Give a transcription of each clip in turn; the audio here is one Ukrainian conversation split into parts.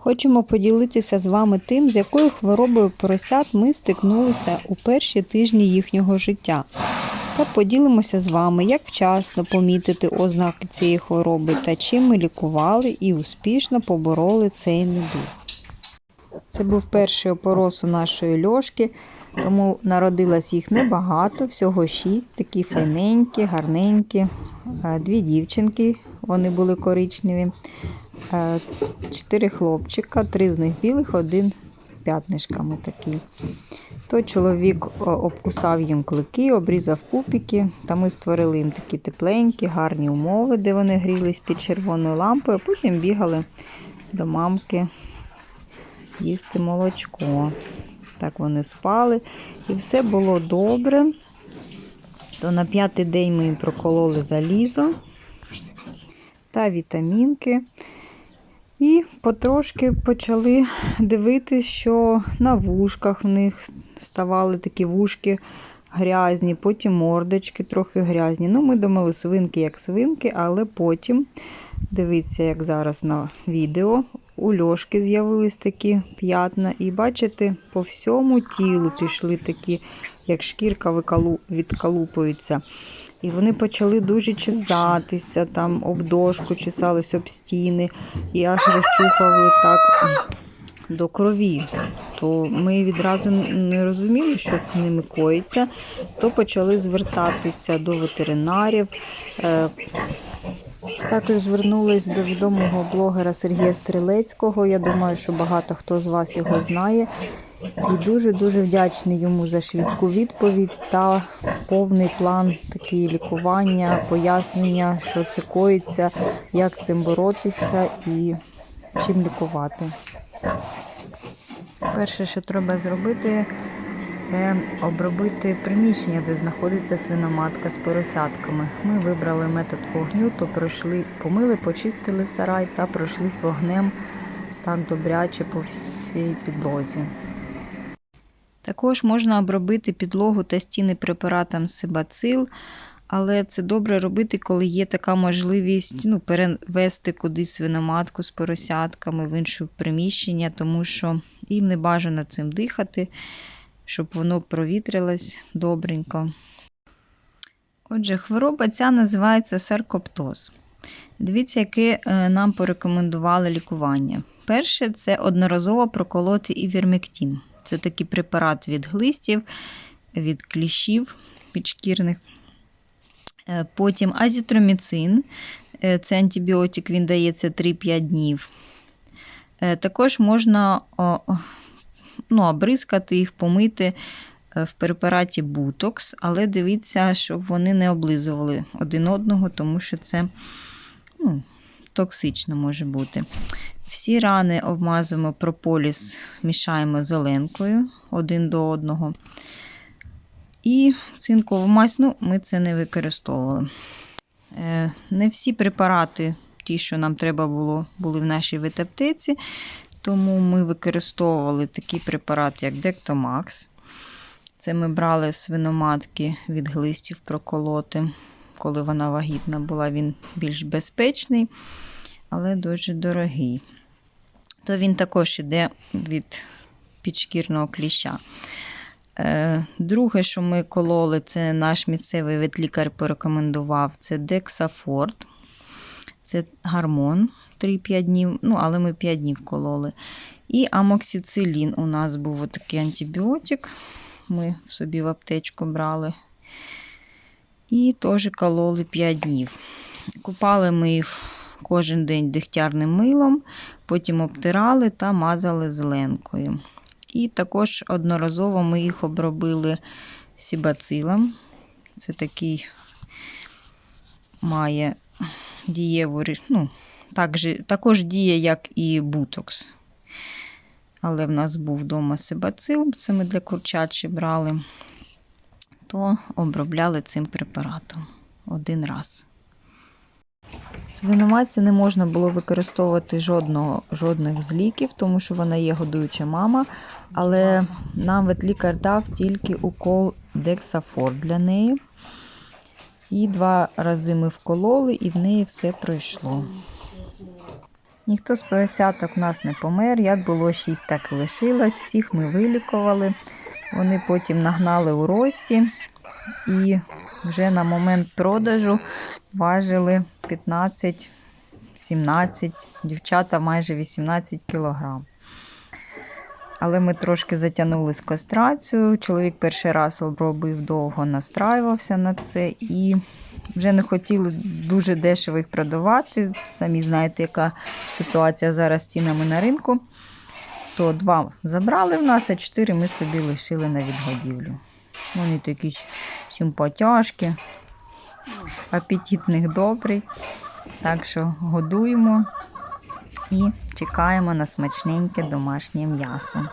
Хочемо поділитися з вами тим, з якою хворобою поросят ми стикнулися у перші тижні їхнього життя. Та поділимося з вами, як вчасно помітити ознаки цієї хвороби та чим ми лікували і успішно побороли цей недуг. Це був перший опорос у нашої льошки, тому народилось їх небагато, всього шість, такі файненькі, гарненькі. Е, Дві дівчинки, вони були коричневі, чотири хлопчика, три з них білих, один п'ятнишками такий. То чоловік обкусав їм клики, обрізав пупіки, та ми створили їм такі тепленькі, гарні умови, де вони грілись під червоною лампою, а потім бігали до мамки їсти молочко. Так вони спали. І все було добре. То на п'ятий день ми їм прокололи залізо та вітамінки. І потрошки почали дивитися, що на вушках в них ставали такі вушки грязні, потім мордочки трохи грязні. Ну, ми думали, свинки як свинки, але потім, дивіться, як зараз на відео, у льошки з'явились такі п'ятна. І бачите, по всьому тілу пішли такі, як шкірка відкалупується. І вони почали дуже чесатися, там об дошку чесались об стіни, і аж розчухували так до крові. То ми відразу не розуміли, що з ними коїться, то почали звертатися до ветеринарів. Е, Також звернулись до відомого блогера Сергія Стрілецького. Я думаю, що багато хто з вас його знає. І дуже-дуже вдячний йому за швидку відповідь та повний план такі лікування, пояснення, що це коїться, як з цим боротися і чим лікувати. Перше, що треба зробити, це обробити приміщення, де знаходиться свиноматка з поросятками. Ми вибрали метод вогню, то пройшли, помили, почистили сарай та пройшлись вогнем так добряче по всій підлозі. Також можна обробити підлогу та стіни препаратом Сибацил, але це добре робити, коли є така можливість ну, перевести кудись свиноматку з поросятками в інше приміщення, тому що їм не бажано цим дихати, щоб воно провітрилось добренько. Отже, хвороба ця називається саркоптоз. Дивіться, яке е, нам порекомендували лікування. Перше це одноразово проколоти івермектин. Це такий препарат від глистів, від кліщів підшкірних. Е, Потім азітроміцин. Е, Це антибіотик, він дається 3-5 днів. Е, Також можна ну, обризкати їх, помити в препараті бутокс, але дивіться, щоб вони не облизували один одного, тому що це ну, токсично може бути. Всі рани обмазуємо прополіс, мішаємо зеленкою один до одного. І цинкову мазь, ну, ми це не використовували. Е, Не всі препарати, ті, що нам треба було, були в нашій ветаптеці, тому ми використовували такий препарат, як Дектомакс. Це ми брали свиноматки від глистів проколоти. Коли вона вагітна була, він більш безпечний, але дуже дорогий. То він також іде від підшкірного кліща. Е, Друге, що ми кололи, це наш місцевий ветлікар порекомендував, це Дексафорд. Це гормон 3-5 днів, ну, але ми 5 днів кололи. І амоксицилін у нас був такий антибіотик. Ми собі в аптечку брали. І теж кололи 5 днів. Купали ми їх кожен день дегтярним милом, потім обтирали та мазали зеленкою. І також одноразово ми їх обробили сібацилом. Це такий має дієву, ну, так також діє, як і бутокс. Але в нас був вдома сибацил, це ми для курчачі брали, то обробляли цим препаратом один раз. Свиноматці не можна було використовувати жодного, жодних з ліків, тому що вона є годуюча мама. Але нам ветлікар дав тільки укол Дексафор для неї. І два рази ми вкололи, і в неї все пройшло. Ніхто з поросяток у нас не помер. Як було 6, так і лишилось. Всіх ми вилікували. Вони потім нагнали у рості і вже на момент продажу важили 15-17, дівчата майже 18 кілограм. Але ми трошки затягнули з кастрацією. Чоловік перший раз обробив довго, настраювався на це і вже не хотіли дуже дешево їх продавати. Самі знаєте, яка ситуація зараз з цінами на ринку. То два забрали в нас, а чотири ми собі лишили на відгодівлю. Вони такі симпатяшки, апетит в них добрий. Так що годуємо і чекаємо на смачненьке домашнє м'ясо.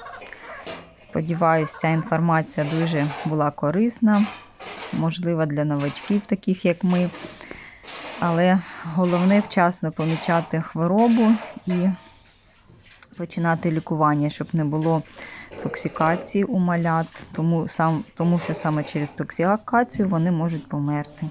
Сподіваюсь, ця інформація дуже була корисна, можлива для новачків, таких як ми. Але головне вчасно помічати хворобу і починати лікування, щоб не було токсикації у малят, тому, сам, тому що саме через токсикацію вони можуть померти.